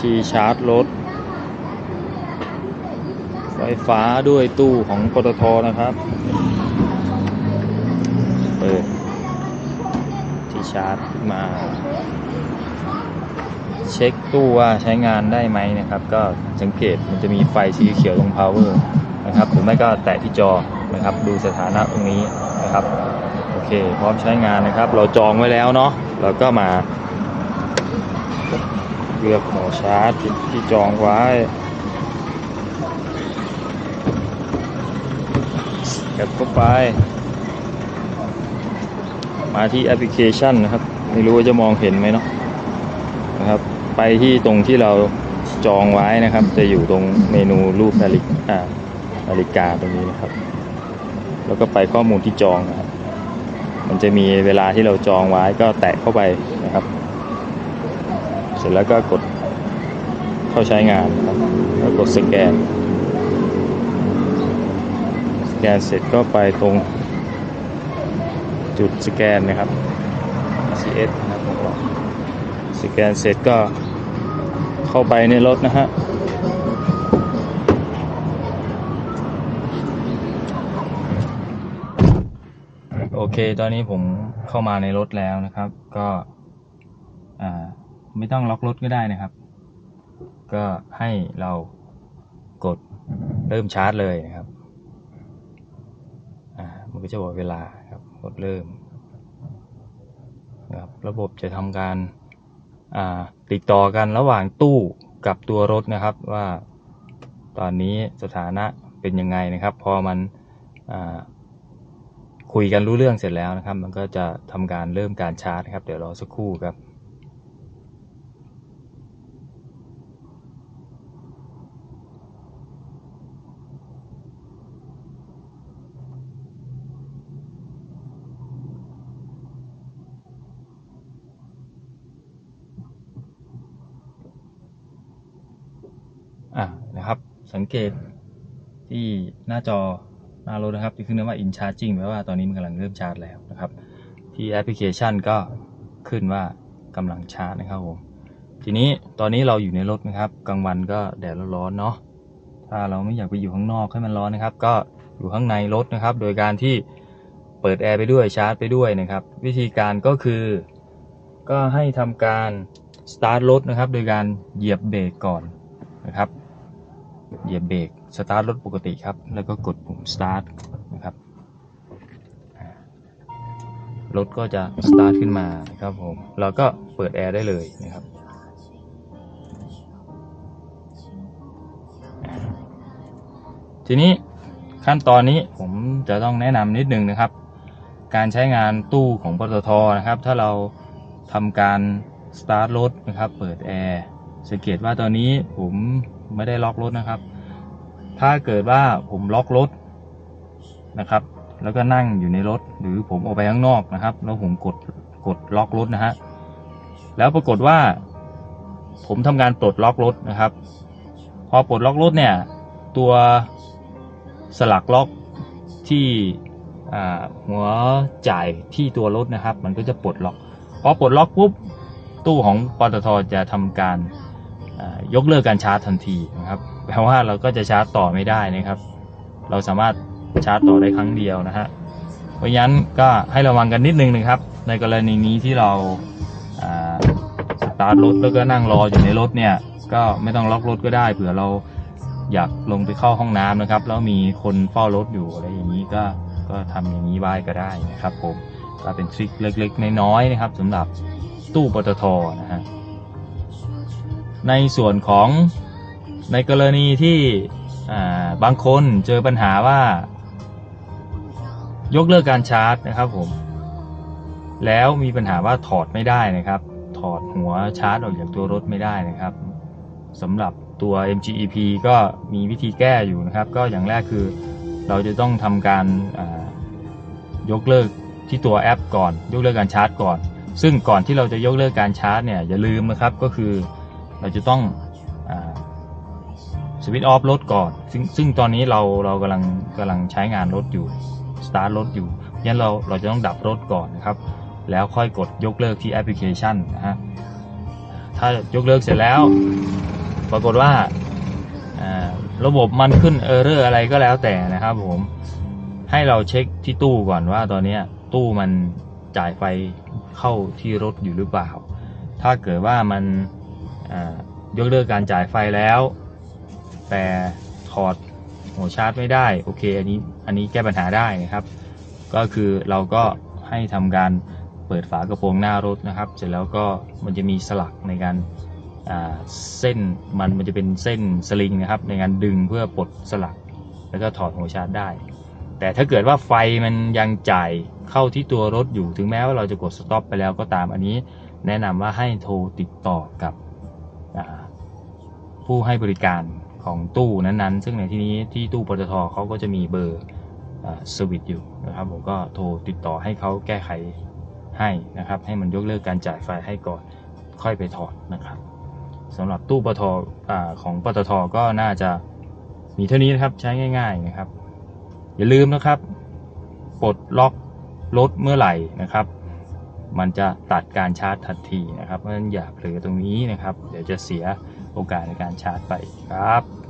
ที่ชาร์จรถ ไฟฟ้าด้วยตู้ของปตทนะครับ เปิด ที่ชาร์จมา เช็คตู้ว่าใช้งานได้ไหมนะครับ ก็สังเกตมันจะมีไฟสีเขียวตรง power นะครับหรือไม่ก็แตะที่จอนะครับ ดูสถานะตรงนี้นะครับ โอเค พร้อมใช้งานนะครับ เราจองไว้แล้วเนาะเราก็มา เลือกหมอชาร์จที่ที่จองไว้เก็บเข้าไป มาที่แอปพลิเคชันนะครับ ไม่รู้ว่าจะมองเห็นไหมเนาะนะครับ ไปที่ตรงที่เราจองไว้นะครับ จะอยู่ตรงเมนูรูปนาฬิกานาฬิกาตรงนี้นะครับ แล้วก็ไปข้อมูลที่จองนะครับ มันจะมีเวลาที่เราจองไว้ก็แตะเข้าไปนะครับ เสร็จแล้วก็กดเข้าใช้งานครับแล้วกดสแกน สแกนเสร็จก็ไปตรงจุดสแกนนะครับ CS นะครับสแกนเสร็จก็เข้าไปในรถนะฮะโอเค ตอนนี้ผมเข้ามาในรถแล้วนะครับ ก็ ไม่ต้องล็อกรถก็ได้นะครับ ก็ให้เรากดเริ่มชาร์จเลยนะครับอ่ามันก็จะบอกเวลาครับกดเริ่มครับระบบจะทำการอ่าติดต่อกันระหว่างตู้กับตัวรถนะครับว่าตอนนี้สถานะเป็นยังไงนะครับ พอมันอ่าคุยกันรู้เรื่องเสร็จแล้วนะครับ มันก็จะทำการเริ่มการชาร์จครับ เดี๋ยวรอสักครู่ครับ อะ นะครับ สังเกตที่หน้าจอหน้ารถนะครับที่ขึ้นว่า in charging แปลว่าตอนนี้มันกำลังเริ่มชาร์จแล้วนะครับ ที่แอปพลิเคชันก็ขึ้นว่ากำลังชาร์จนะครับผมทีนี้ตอนนี้เราอยู่ในรถนะครับกลางวันก็แดดร้อนเนาะถ้าเราไม่อยากไปอยู่ข้างนอกให้มันร้อนนะครับ ก็อยู่ข้างในรถนะครับ โดยการที่เปิดแอร์ไปด้วยชาร์จไปด้วยนะครับ วิธีการก็คือ ก็ให้ทำการสตาร์ทรถนะครับ โดยการเหยียบเบรกก่อนนะครับ เหยียบเบรกสตาร์ทรถปกติครับ แล้วก็กดปุ่มสตาร์ทนะครับรถก็จะสตาร์ทขึ้นมานะครับผมเราก็เปิดแอร์ได้เลยนะครับทีนี้ขั้นตอนนี้ผมจะต้องแนะนำนิดนึงนะครับ การใช้งานตู้ของปตทนะครับ ถ้าเราทำการสตาร์ทรถนะครับ เปิดแอร์สังเกตว่าตอนนี้ผม ไม่ได้ล็อกรถนะครับ ถ้าเกิดว่าผมล็อกรถนะครับ แล้วก็นั่งอยู่ในรถ หรือผมออกไปข้างนอกนะครับ แล้วผมกดกดล็อกรถนะฮะแล้วปรากฏว่า ผมทำการปลดล็อกรถนะครับ พอปลดล็อกรถเนี่ย ตัวสลักล็อกที่หัวจ่ายที่ตัวรถนะครับ มันก็จะปลดล็อกพอปลดล็อกปุ๊บตู้ของปตทจะทำการ ยกเลิกการชาร์จทันทีนะครับแปลว่าเราก็จะชาร์จต่อไม่ได้นะครับ เราสามารถชาร์จต่อได้ครั้งเดียวนะฮะเพราะฉะนั้นก็ให้ระวังกันนิดนึงนะครับ ในกรณีนี้ที่เราสตาร์ทรถแล้วก็นั่งรออยู่ในรถเนี่ยก็ไม่ต้องล็อกรถก็ได้เผื่อเราอยากลงไปเข้าห้องน้ำนะครับ แล้วมีคนเฝ้ารถอยู่อะไรอย่างนี้ก็ก็ทำอย่างนี้ไว้ก็ได้นะครับ ผมก็เป็นทริคเล็กๆน้อยๆนะครับสำหรับตู้ปตทนะฮะ ในส่วนของในกรณีที่บางคนเจอปัญหาว่า ยกเลิกการชาร์จนะครับผม แล้วมีปัญหาว่าถอดไม่ได้นะครับ ถอดหัวชาร์จออกจากตัวรถไม่ได้นะครับสำหรับตัว MGEP ก็มีวิธีแก้อยู่นะครับ ก็อย่างแรกคือเราจะต้องทำการยกเลิกที่ตัวแอปก่อน ยกเลิกการชาร์จก่อน ซึ่งก่อนที่เราจะยกเลิกการชาร์จเนี่ยอย่าลืมนะครับก็คือ เราจะต้องสวิตช์ออฟรถก่อน ซึ่งซึ่งตอนนี้เราเรากำลังกำลังใช้งานรถอยู่สตาร์ทรถอยู่งั้นเราเราจะต้องดับรถก่อนนะครับ แล้วค่อยกดยกเลิกที่แอปพลิเคชันนะฮะถ้ายกเลิกเสร็จแล้ว ปรากฏว่าระบบมันขึ้นเออร์เรอร์อะไรก็แล้วแต่นะครับผมให้เราเช็คที่ตู้ก่อนว่าตอนนี้ตู้มันจ่ายไฟเข้าที่รถอยู่หรือเปล่า ถ้าเกิดว่ามัน ยกเลิกการจ่ายไฟแล้ว แต่ถอดหัวชาร์จไม่ได้ โอเค อันนี้อันนี้แก้ปัญหาได้นะครับ ก็คือเราก็ให้ทำการเปิดฝากระโปรงหน้ารถนะครับ เสร็จแล้วก็มันจะมีสลักในการเส้นมันมันจะเป็นเส้นสลิงนะครับ ในการดึงเพื่อปลดสลัก แล้วก็ถอดหัวชาร์จได้ แต่ถ้าเกิดว่าไฟมันยังจ่ายเข้าที่ตัวรถอยู่ถึงแม้ว่าเราจะกดสต็อปไปแล้วก็ตามอันนี้ แนะนำว่าให้โทรติดต่อกับ ผู้ให้บริการของตู้นั้นๆ ซึ่งในที่นี้ที่ตู้ปตทเขาก็จะมีเบอร์สวิตอยู่นะครับ ผมก็โทรติดต่อให้เขาแก้ไขให้นะครับ ให้มันยกเลิกการจ่ายไฟให้ก่อนค่อยไปถอดนะครับสำหรับตู้ปตทอของปตทก็น่าจะมีเท่านี้นะครับใช้ง่าย ๆนะครับ อย่าลืมนะครับปลดล็อกรถเมื่อไหร่นะครับ มันจะตัดการชาร์จทันทีนะครับเพราะฉะนั้นอย่าเผลอตรงนี้นะครับ เดี๋ยวจะเสียโอกาสในการชาร์จไปครับ